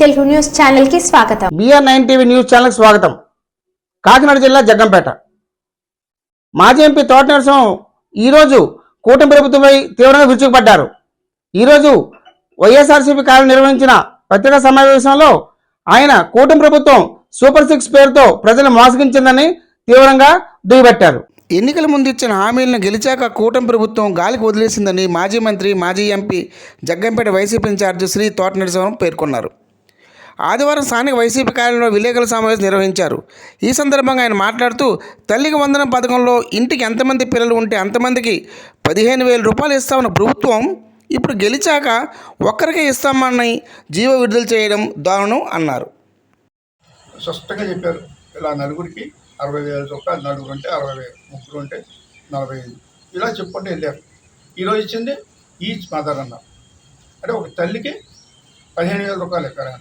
Telugu news ఛానల్కి స్వాగతం. BR nine TV news ఛానల్కి స్వాగతం. కాకినాడ జిల్లా జగ్గంపేట. మాజీ ఎంపీ తోట నరసింహం ఈరోజు కూటమి ప్రభుత్వంపై తీవ్రంగా విరుచుకుపడ్డారు. ఈరోజు వైఎస్ఆర్సీపీ కార్యం నిర్వహించిన పత్రికా సమావేశంలో ఆయన కూటమి ప్రభుత్వం సూపర్ సిక్స్ పేరుతో ప్రజలు మోసగించిందని తీవ్రంగా దుయ్యబట్టారు. ఎన్నికల ముందు ఇచ్చిన హామీలను గెలిచాక కూటమి ప్రభుత్వం గాలికి వదిలేసిందని మాజీ మంత్రి మాజీ MP Jaggampeta YCP incharge Shri Thota Narasimham పేర్కొన్నారు. ఆదివారం స్థానిక వైసీపీ కార్యాలయంలో విలేకరుల సమావేశం నిర్వహించారు. ఈ సందర్భంగా ఆయన మాట్లాడుతూ తల్లికి వందనం పథకంలో ఇంటికి ఎంతమంది పిల్లలు ఉంటే అంతమందికి పదిహేను వేల రూపాయలు ఇస్తామన్న ప్రభుత్వం ఇప్పుడు గెలిచాక ఒక్కరికే ఇస్తామని జీవో విడుదల చేయడం దారుణం అన్నారు. స్పష్టంగా చెప్పారు. ఇలా నలుగురికి అరవై వేల రూపాయలు నలుగురు ఉంటే అరవై వేలు ముగ్గురు ఉంటే నలభై ఐదు. ఇలా చెప్పుకుంటూ వెళ్ళారు. ఈరోజు ఇచ్చింది ఈచ్ మదర్ అన్నారు అంటే ఒక తల్లికి పదిహేను వేల రూపాయలు ఎక్కడ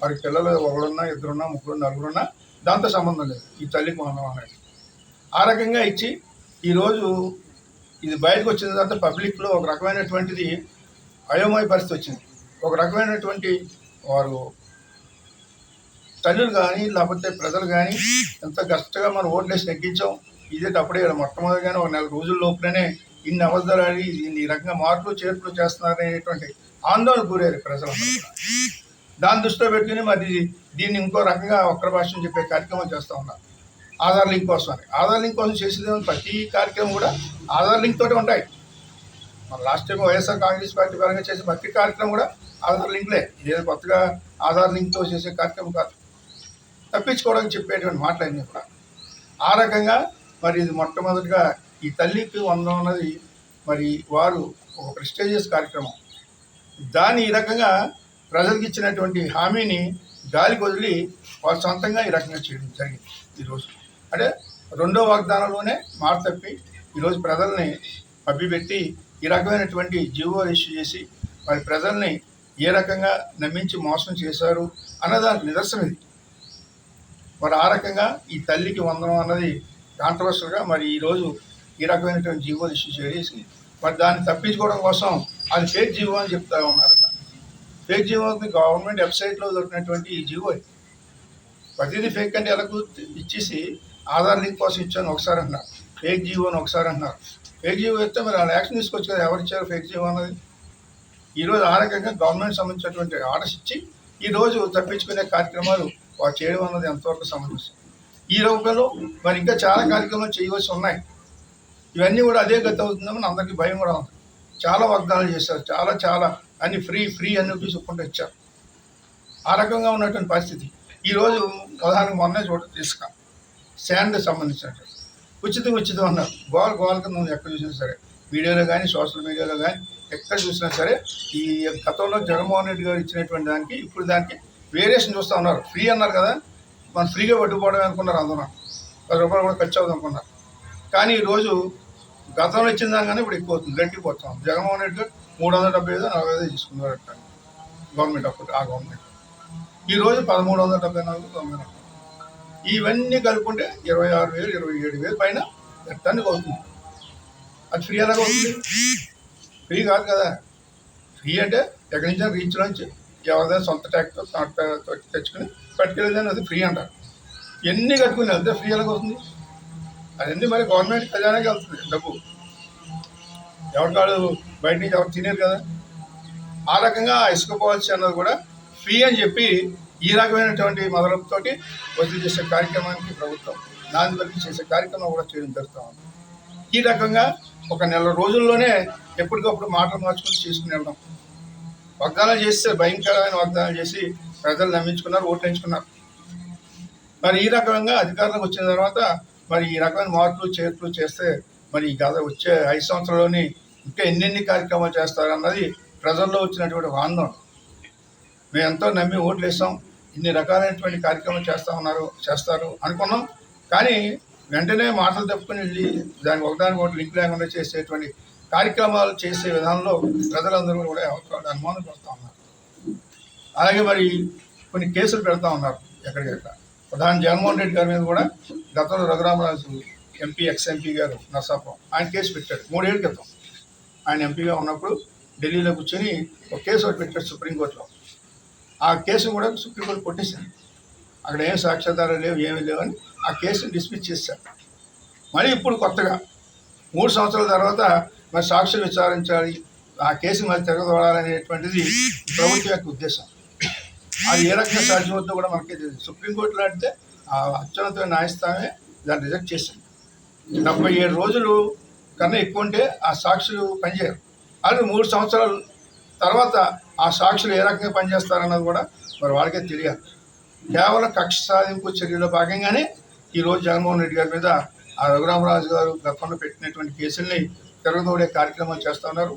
వారి పిల్లలు ఒకడున్నా ఇద్దరున్నా ముగ్గురు నలుగురున్నా దాంతో సంబంధం లేదు. ఈ తల్లికి మనం అనేది. ఆ రకంగా ఇచ్చి ఈరోజు ఇది బయటకు వచ్చిన తర్వాత పబ్లిక్లో ఒక రకమైనటువంటిది అయోమయ పరిస్థితి వచ్చింది. ఒక రకమైనటువంటి వారు తల్లులు కానీ లేకపోతే ప్రజలు కానీ ఎంత కష్టంగా మనం ఓట్లేసి నెగ్గించాం ఇదే అప్పుడే మొట్టమొదటిగానే ఒక నెల రోజుల లోపునే ఇన్ని అవసరాలు ఇన్ని ఈ రకంగా మార్పులు చేర్పులు చేస్తున్నారనేటువంటి ఆందోళన గురయ్యారు ప్రజలందరూ. దాన్ని దృష్టిలో పెట్టుకుని మరి దీన్ని ఇంకో రకంగా ఒక్కరి భాషను చెప్పే కార్యక్రమం చేస్తూ ఉన్నారు ఆధార్ లింక్ కోసం అని. ఆధార్ లింక్ కోసం చేసేది ప్రతి కార్యక్రమం కూడా ఆధార్ లింక్ తోటే ఉంటాయి. మన last time YSR Congress party పరంగా చేసే ప్రతి కార్యక్రమం కూడా ఆధార్ లింక్లే. ఇదేదో కొత్తగా ఆధార్ లింక్తో చేసే కార్యక్రమం కాదు. తప్పించుకోవడానికి చెప్పేటువంటి మాటలన్నీ కూడా. ఆ రకంగా మరి ఇది మొట్టమొదటిగా ఈ తల్లికి వందం అన్నది మరి వారు ఒక ప్రెస్టేజియస్ కార్యక్రమం. దాన్ని ఈ రకంగా ప్రజలకు ఇచ్చినటువంటి హామీని గాలికి వదిలి వారు సొంతంగా ఈ రకంగా చేయడం జరిగింది ఈరోజు. అంటే రెండో వాగ్దానంలోనే మాట తప్పి ఈరోజు ప్రజల్ని మభ్యపెట్టి ఈ రకమైనటువంటి జీవో ఇష్యూ చేసి మరి ప్రజల్ని ఏ రకంగా నమ్మించి మోసం చేశారు అన్నదానికి నిదర్శనం ఇది. మరి ఆ రకంగా ఈ తల్లికి వందనం అన్నది కాంట్రవర్షల్గా మరి ఈరోజు ఈ రకమైనటువంటి జీవో ఇష్యూ చేసి మరి దాన్ని తప్పించుకోవడం కోసం అది ఫేక్ జీవో అని చెప్తా ఉన్నారు. ఫేక్ జీవో గవర్నమెంట్ వెబ్సైట్లో దొరికినటువంటి ఈ జీవో ప్రతిదీ ఫేక్ అంటే ఎలా గుర్తు ఇచ్చేసి ఆధార్ లింక్ కోసం ఇచ్చాను. ఒకసారి అన్నారు ఫేక్ జీవో అని ఒకసారి అన్నారు. ఫేక్ జీవో ఇస్తే మరి వాళ్ళు యాక్షన్ తీసుకోవచ్చు కదా. ఎవరు ఇచ్చారు ఫేక్ జీవో అన్నది? ఈరోజు ఆ రకంగా గవర్నమెంట్ సంబంధించినటువంటి ఆర్డర్స్ ఇచ్చి ఈ రోజు తప్పించుకునే కార్యక్రమాలు వారు చేయడం అన్నది ఎంతవరకు సమంజసం? ఈ రూపంలో మరి ఇంకా చాలా కార్యక్రమాలు చేయవలసి ఉన్నాయి. ఇవన్నీ కూడా అదే గతి అవుతుందని అందరికీ భయం కూడా ఉంది. చాలా వాగ్దానాలు చేశారు. చాలా చాలా అన్ని ఫ్రీ ఫ్రీ అని చూసుకుంటూ వచ్చారు. ఇచ్చారు ఆ రకంగా ఉన్నటువంటి పరిస్థితి. ఈరోజు ఉదాహరణకు మొన్నే చోట తీసుకున్నాం. శాండ్ సంబంధించినటువంటి ఉచితం ఉచితం అన్నారు. గోల్ గోల్ కింద ఎక్కడ చూసినా సరే. వీడియోలో కానీ సోషల్ మీడియాలో కానీ ఎక్కడ చూసినా సరే ఈ గతంలో జగన్మోహన్ రెడ్డి గారు ఇచ్చినటువంటి దానికి ఇప్పుడు దానికి వేరియేషన్ చూస్తూ ఉన్నారు. ఫ్రీ అన్నారు కదా. మనం ఫ్రీగా పట్టుకోవడం అనుకున్నారు అందరూ. పది రూపాయలు కూడా ఖర్చు అవుతుంది అనుకున్నారు. కానీ ఈరోజు గతంలో ఇచ్చిన దానికన్నా ఇప్పుడు ఎక్కువ అవుతుంది. గట్టిపోతాం జగన్మోహన్ రెడ్డి గారు మూడు వందల డెబ్బై ఐదు నలభై ఐదు తీసుకున్నారు అట్ట గవర్నమెంట్ అప్పుడు ఆ గవర్నమెంట్. ఈరోజు పదమూడు వందల డెబ్బై నాలుగు గవర్నమెంట్ అప్పుడు. ఇవన్నీ కలుపుకుంటే ఇరవై ఆరు వేలు ఇరవై ఏడు వేలు పైన ఎట్టానికి అవుతుంది అది ఫ్రీ ఎలాగ అవుతుంది ఫ్రీ కాదు కదా. ఫ్రీ అంటే ఎక్కడి నుంచి రీచ్ నుంచి ఎవరిదైనా సొంత ట్యాక్టర్ తెచ్చుకుని పట్టుకెళ్ళేదని అది ఫ్రీ అంటారు. ఎన్ని కట్టుకుని వెళ్తే ఫ్రీ ఎలాగ అవుతుంది అదన్నీ మరి గవర్నమెంట్ ఖజానాకి వెళ్తుంది డబ్బు? ఎవరికాడు బయట నుంచి ఎవరు తినేరు కదా? ఆ రకంగా ఇసుకపోవచ్చు అన్నది కూడా ఫ్రీ అని చెప్పి ఈ రకమైనటువంటి మొదలతోటి వసూలు చేసే కార్యక్రమానికి ప్రభుత్వం దాని వరకు చేసే కార్యక్రమం కూడా చేయడం జరుగుతూ ఉంది. ఈ రకంగా ఒక నెల రోజుల్లోనే ఎప్పటికప్పుడు మాటలు మార్చుకుని చేసుకుని వెళ్ళడం. వాగ్దానాలు చేస్తే భయంకరమైన వాగ్దానాలు చేసి ప్రజలు నమ్మించుకున్నారు ఓట్లు ఎంచుకున్నారు. మరి ఈ రకంగా అధికారంలోకి వచ్చిన తర్వాత మరి ఈ రకమైన మార్పులు చేర్పులు చేస్తే మరి ఈ గత వచ్చే ఐదు సంవత్సరాల్లోని ఇంకా ఎన్నెన్ని కార్యక్రమాలు చేస్తారన్నది ప్రజల్లో వచ్చినటువంటి ఒక ఆందోళన మేము ఎంతో నమ్మి ఓట్లు వేస్తాం ఇన్ని రకాలైనటువంటి కార్యక్రమాలు చేస్తా ఉన్నారు చేస్తారు అనుకున్నాం. కానీ వెంటనే మాటలు తప్పుకుని వెళ్ళి దానికి ఒకదానికి ఒకటి లింక్ లేకుండా చేసేటువంటి కార్యక్రమాలు చేసే విధానంలో ప్రజలందరూ కూడా అవసరం అనుమానం పడుతూ ఉన్నారు. అలాగే మరి కొన్ని కేసులు పెడతా ఉన్నారు ఎక్కడికెక్కడ ప్రధాని జగన్మోహన్ రెడ్డి గారి మీద కూడా గతంలో రఘురామరాజు ఎంపీ ఎక్స్ ఎంపీ గారు నర్సాపురం ఆయన కేసు పెట్టాడు మూడేళ్ళ క్రితం. ఆయన ఎంపీగా ఉన్నప్పుడు ఢిల్లీలో కూర్చొని ఒక కేసు ఒకటి పెట్టాడు సుప్రీంకోర్టులో. ఆ కేసు కూడా సుప్రీంకోర్టు కొట్టేశారు. అక్కడ ఏం సాక్ష్యాధారాలు లేవు ఏమీ లేవని ఆ కేసును డిస్మిస్ చేశారు. మళ్ళీ ఇప్పుడు కొత్తగా మూడు సంవత్సరాల తర్వాత మరి సాక్షులు విచారించాలి ఆ కేసు మరి తిరగదోడాలనేటువంటిది ప్రభుత్వం యొక్క ఉద్దేశం. అది ఏ రకంగా సాధ్యమవుతుందో కూడా మనకి తెలియదు. సుప్రీంకోర్టులో అంటే ఆ అత్యున్నతమైన న్యాయస్థానమే దాన్ని రిజెక్ట్ చేసింది. డెబ్బై ఏడు రోజులు కన్నా ఎక్కువ ఉంటే ఆ సాక్షులు పనిచేయరు. అలాగే మూడు సంవత్సరాల తర్వాత ఆ సాక్షులు ఏ రకంగా పనిచేస్తారన్నది కూడా మరి వాళ్ళకే తెలియాలి. కేవలం కక్ష సాధింపు చర్యలో భాగంగానే ఈరోజు జగన్మోహన్ రెడ్డి గారి మీద ఆ రఘురామరాజు గారు గతంలో పెట్టినటువంటి కేసుల్ని తిరగదోడే కార్యక్రమాలు చేస్తున్నారు